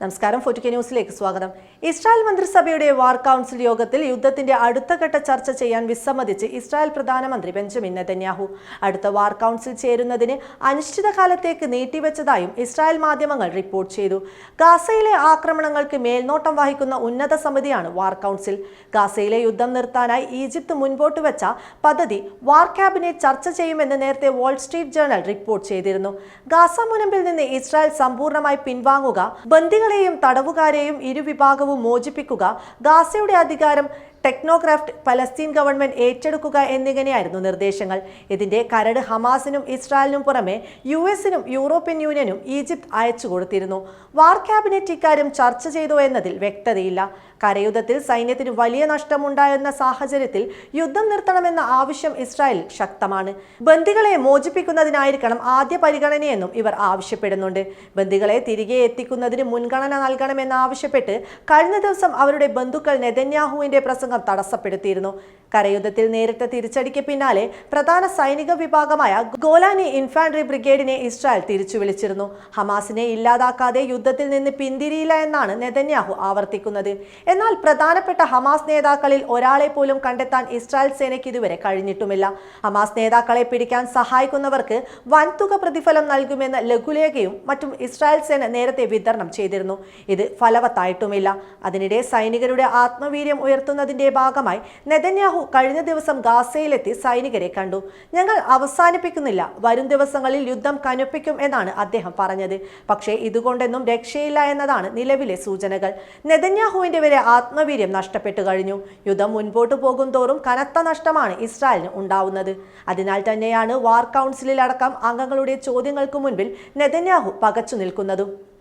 നമസ്കാരം ഫോർട്ടുകെ ന്യൂസിലേക്ക് സ്വാഗതം. ഇസ്രായേൽ മന്ത്രിസഭയുടെ വാർ കൗൺസിൽ യോഗത്തിൽ യുദ്ധത്തിന്റെ അടുത്ത ഘട്ട ചർച്ച ചെയ്യാൻ വിസമ്മതിച്ച് ഇസ്രായേൽ പ്രധാനമന്ത്രി ബെഞ്ചമിൻ നെതന്യാഹു. അടുത്ത വാർ കൗൺസിൽ ചേരുന്നതിന് അനിശ്ചിതകാലത്തേക്ക് നീട്ടിവെച്ചതായും ഇസ്രായേൽ മാധ്യമങ്ങൾ റിപ്പോർട്ട് ചെയ്തു. ഗാസയിലെ ആക്രമണങ്ങൾക്ക് മേൽനോട്ടം വഹിക്കുന്ന ഉന്നത സമിതിയാണ് വാർ കൗൺസിൽ. ഗാസയിലെ യുദ്ധം നിർത്താനായി ഈജിപ്ത് മുൻപോട്ട് വെച്ച പദ്ധതി വാർ ക്യാബിനറ്റ് ചർച്ച ചെയ്യുമെന്ന് നേരത്തെ വാൾ സ്ട്രീറ്റ് ജേണൽ റിപ്പോർട്ട് ചെയ്തിരുന്നു. ഗാസ മുനമ്പിൽ നിന്ന് ഇസ്രായേൽ സമ്പൂർണമായി പിൻവാങ്ങുക ബന്ദികളെയും തടവുകാരെയും ഇരുവിഭാഗവും മോചിപ്പിക്കുക ഗാസയുടെ അധികാരം ടെക്നോക്രാഫ്റ്റ് പലസ്തീൻ ഗവൺമെന്റ് ഏറ്റെടുക്കുക എന്നിങ്ങനെയായിരുന്നു നിർദ്ദേശങ്ങൾ. ഇതിന്റെ കരട് ഹമാസിനും ഇസ്രായേലിനും പുറമെ യു എസിനും യൂറോപ്യൻ യൂണിയനും ഈജിപ്ത് അയച്ചു കൊടുത്തിരുന്നു. വാർ ക്യാബിനറ്റ് ഇക്കാര്യം ചർച്ച ചെയ്തു എന്നതിൽ വ്യക്തതയില്ല. കരയുദ്ധത്തിൽ സൈന്യത്തിന് വലിയ നഷ്ടമുണ്ടായെന്ന സാഹചര്യത്തിൽ യുദ്ധം നിർത്തണമെന്ന ആവശ്യം ഇസ്രായേൽ ശക്തമാണ്. ബന്ദികളെ മോചിപ്പിക്കുന്നതിനായിരിക്കണം ആദ്യ പരിഗണനയെന്നും ഇവർ ആവശ്യപ്പെടുന്നുണ്ട്. ബന്ദികളെ തിരികെ എത്തിക്കുന്നതിന് മുൻഗണന നൽകണമെന്ന് ആവശ്യപ്പെട്ട് കഴിഞ്ഞ ദിവസം അവരുടെ ബന്ധുക്കൾ നെതന്യാഹുവിന്റെ പ്രസംഗം തടസ്സപ്പെടുത്തിയിരുന്നു. കരയുദ്ധത്തിൽ നേരിട്ട തിരിച്ചടിക്ക് പിന്നാലെ പ്രധാന സൈനിക വിഭാഗമായ ഗോലാനി ഇൻഫാൻട്രി ബ്രിഗേഡിനെ ഇസ്രായേൽ തിരിച്ചു വിളിച്ചിരുന്നു ഹമാസിനെ ഇല്ലാതാക്കാതെ യുദ്ധത്തിൽ നിന്ന് പിന്തിരിയില്ല എന്നാണ് നെതന്യാഹു ആവർത്തിക്കുന്നത്. എന്നാൽ പ്രധാനപ്പെട്ട ഹമാസ് നേതാക്കളിൽ ഒരാളെ പോലും കണ്ടെത്താൻ ഇസ്രായേൽ സേനയ്ക്ക് ഇതുവരെ കഴിഞ്ഞിട്ടുമില്ല. ഹമാസ് നേതാക്കളെ പിടിക്കാൻ സഹായിക്കുന്നവർക്ക് വൻതുക പ്രതിഫലം നൽകുമെന്ന ലഘുലേഖയും മറ്റും ഇസ്രായേൽ സേന നേരത്തെ വിതരണം ചെയ്തിരുന്നു. ഇത് ഫലവത്തായിട്ടുമില്ല. അതിനിടെ സൈനികരുടെ ആത്മവീര്യം ഉയർത്തുന്നതിന്റെ ഭാഗമായി നെതന്യാഹു കഴിഞ്ഞ ദിവസം ഗാസയിലെത്തി സൈനികരെ കണ്ടു. ഞങ്ങൾ അവസാനിപ്പിക്കുന്നില്ല. വരും ദിവസങ്ങളിൽ യുദ്ധം കനുപ്പിക്കും എന്നാണ് അദ്ദേഹം പറഞ്ഞത്. പക്ഷേ ഇതുകൊണ്ടൊന്നും രക്ഷയില്ല എന്നതാണ് നിലവിലെ സൂചനകൾ. നെതന്യാഹുവിന്റെ വരെ ആത്മവീര്യം നഷ്ടപ്പെട്ടു കഴിഞ്ഞു. യുദ്ധം മുൻപോട്ട് പോകും തോറും കനത്ത നഷ്ടമാണ് ഇസ്രായേലിന് ഉണ്ടാവുന്നത്. അതിനാൽ തന്നെയാണ് വാർ കൗൺസിലിലടക്കം അംഗങ്ങളുടെ ചോദ്യങ്ങൾക്ക് മുൻപിൽ നെതന്യാഹു പകച്ചു നിൽക്കുന്നതും.